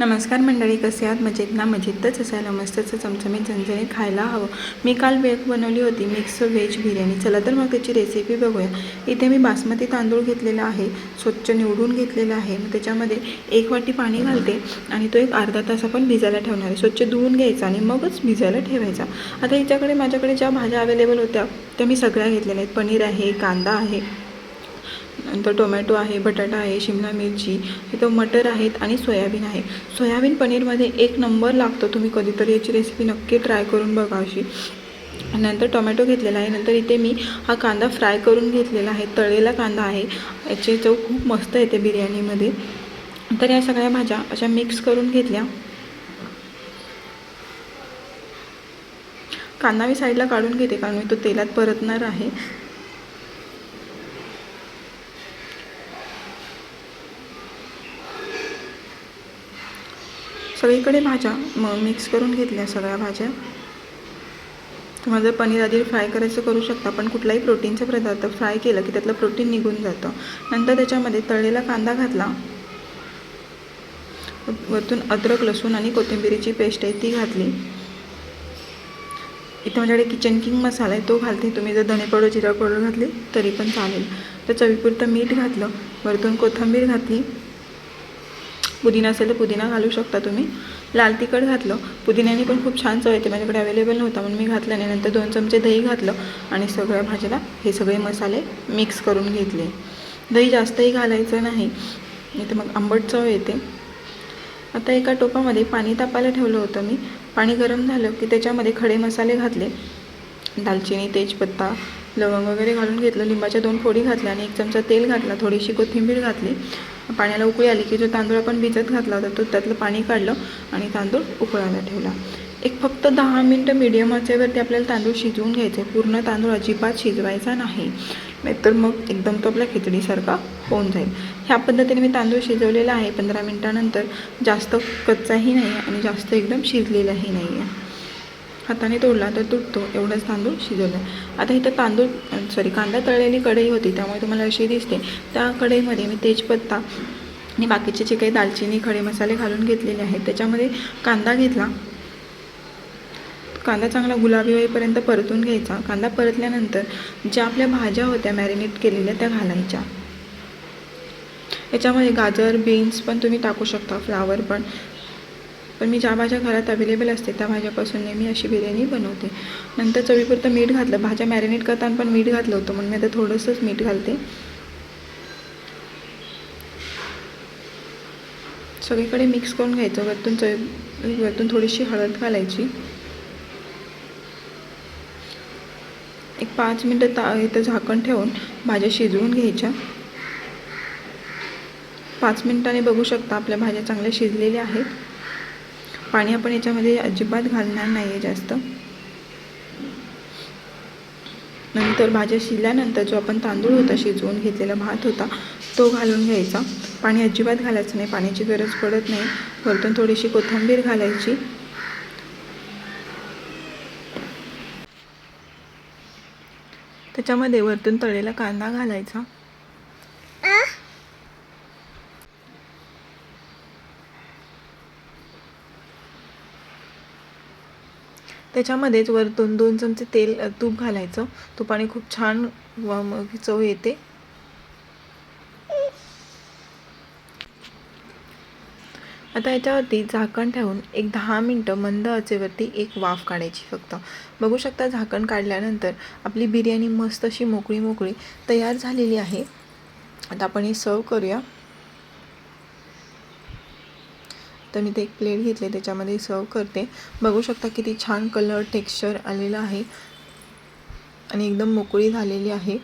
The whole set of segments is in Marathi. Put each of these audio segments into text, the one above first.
नमस्कार मंडळी कसे आहात? मजेत ना? मजेतच असायला मस्तच चमचमीत झणझणीत खायला हवं. मी काल वेग बनवली होती मिक्स व्हेज बिर्याणी. चला तर मग त्याची रेसिपी बघूया. इथे मी बासमती तांदूळ घेतलेला आहे स्वच्छ निवडून घेतलेला आहे. मग त्याच्यामध्ये एक वाटी पाणी घालते आणि तो एक अर्धा तास आपण भिजायला ठेवणार आहे. स्वच्छ धुवून घ्यायचा आणि मगच भिजायला ठेवायचा. आता हिच्याकडे माझ्याकडे ज्या भाज्या अवेलेबल होत्या त्या मी सगळ्या घेतलेल्या आहेत. पनीर आहे कांदा आहे नंतर टोमॅटो आहे बटाटा आहे शिमला मिरची इथं मटर आहेत आणि सोयाबीन आहे. सोयाबीन पनीरमध्ये एक नंबर लागतो तुम्ही कधीतरी याची रेसिपी नक्की ट्राय करून बघा अशी. नंतर टोमॅटो घेतलेला आहे. नंतर इथे मी हा कांदा फ्राय करून घेतलेला आहे. तळलेला कांदा आहे. याची चव खूप मस्त येते बिर्याणीमध्ये. तर या सगळ्या भाज्या अशा मिक्स करून घेतल्या. कांदा मी साईडला काढून घेते कारण मी तो तेलात परतणार आहे. सगळीकडे भाज्या. म मिक्स करून घेतल्या सगळ्या भाज्या. तुम्हाला जर पनीर आधी फ्राय करायचं करू शकता पण कुठलाही प्रोटीनचा पदार्थ फ्राय केलं की त्यातलं प्रोटीन निघून जातं. नंतर त्याच्यामध्ये तळलेला कांदा घातला. वरतून अद्रक लसूण आणि कोथिंबिरीची पेस्ट आहे ती घातली. इथं माझ्याकडे किचन किंग मसाला आहे तो घालते. तुम्ही जर धने पावडर जिरा पावडर घातली तरी पण चालेल. तर चवीपुरतं मीठ घातलं. वरतून कोथिंबीर घातली. पुदिना असेल तर पुदिना घालू शकता तुम्ही. लाल तिखट घातलं. पुदिन्याने पण खूप छान चव येते. माझ्याकडे अवेलेबल नव्हता म्हणून मी घातलं नाही. नंतर दोन चमचे दही घातलं आणि सगळ्या भाज्याला हे सगळे मसाले मिक्स करून घेतले. दही जास्तही घालायचं नाही. नाही तर मग आंबट चव येते. आता एका टोपामध्ये पाणी तापायला ठेवलं होतं मी. पाणी गरम झालं की त्याच्यामध्ये खडे मसाले घातले. दालचिनी तेजपत्ता लवंग वगैरे घालून घेतलं लिंबाच्या दोन फोडी घातल्या आणि एक चमचा तेल घातला थोडीशी कोथिंबीर घातली. पाण्याला उकळी आली की जो तांदूळ आपण भिजत घातला होता तो त्यातलं पाणी काढलं आणि तांदूळ उकळायला ठेवला. एक फक्त दहा मिनटं मीडियम आचेवरती आपल्याला तांदूळ शिजवून घ्यायचे पूर्ण तांदूळ अजिबात शिजवायचा नाही. नाहीतर मग एकदम तो आपल्या खिचडीसारखा होऊन जाईल. ह्या पद्धतीने मी तांदूळ शिजवलेला आहे. पंधरा मिनटानंतर जास्त कच्चाही नाही आहे आणि जास्त एकदम शिजलेलाही नाही आहे हाताने तोडला तर तुटतो एवढंच तांदूळ शिजवलं. आता इथं तांदूळ सॉरी कांदा तळलेली कढई होती त्यामुळे तुम्हाला अशी दिसते. त्या कढईमध्ये मी तेजपत्ता आणि बाकीचे जे काही दालचिनी खडे मसाले घालून घेतलेले आहेत. त्याच्यामध्ये कांदा घेतला. कांदा चांगला गुलाबी होईपर्यंत परतून घ्यायचा. कांदा परतल्यानंतर ज्या आपल्या भाज्या होत्या मॅरिनेट केलेल्या त्या घालायच्या. याच्यामध्ये गाजर बीन्स पण तुम्ही टाकू शकता फ्लावर पण. पण मी ज्या भाज्या घरात अवेलेबल असते त्या भाज्यापासून नेहमी अशी बिर्याणी बनवते. नंतर चवीपुरतं मीठ घातलं. भाज्या मॅरिनेट करताना पण मीठ घातलं होतं. म्हणून मी आता थोडंसंच मीठ घालते. सगळीकडे मिक्स करून घ्यायचं. वरतून चवी वरतून थोडीशी हळद घालायची. एक पाच मिनटं ता इथं झाकण ठेवून भाज्या शिजवून घ्यायच्या. पाच मिनिटांनी बघू शकता आपल्या भाज्या चांगल्या शिजलेल्या आहेत. पाणी आपण याच्यामध्ये अजिबात घालणार नाही आहे जास्त. नंतर भाज्या शिजल्यानंतर जो आपण तांदूळ होता शिजवून घेतलेला भात होता तो घालून घ्यायचा. पाणी अजिबात घालायचं नाही पाण्याची गरज पडत नाही. वरतून थोडीशी कोथिंबीर घालायची. त्याच्यामध्ये वरतून तळलेला कांदा घालायचा. त्याच्यामध्येच वरतून दोन चमचे तेल तूप घालायचं. तुपाने खूप छान मग चव येते. आता याच्यावरती झाकण ठेवून एक दहा मिनटं मंद आचेवरती एक वाफ काढायची फक्त. बघू शकता झाकण काढल्यानंतर आपली बिर्याणी मस्त अशी मोकळी मोकळी तयार झालेली आहे. आता आपण हे सर्व करूया. तर मी ते एक प्लेट घेतले त्याच्यामध्ये सर्व करते. बघू शकता किती छान कलर टेक्स्चर आलेलं आहे. आणि एकदम मोकळी झालेली आहे.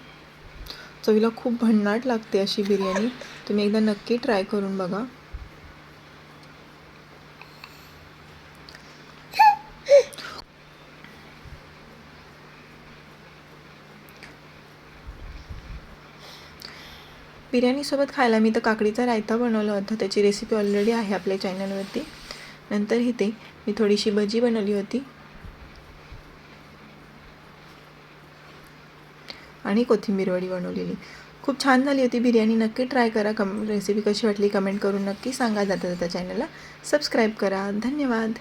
चवीला खूप भन्नाट लागते अशी बिर्याणी. तुम्ही एकदा नक्की ट्राय करून बघा. बिर्याणीसोबत खायला मी तर काकडीचा रायता बनवला होता. त्याची रेसिपी ऑलरेडी आहे आपल्या चॅनलवरती नंतर इथे मी थोडीशी भजी बनवली होती. आणि कोथिंबीर वडी बनवलेली. खूप छान झाली होती बिर्याणी. नक्की ट्राय करा. कम रेसिपी कशी वाटली कमेंट करून नक्की सांगा. जाता जाता चॅनलला सबस्क्राईब करा. धन्यवाद.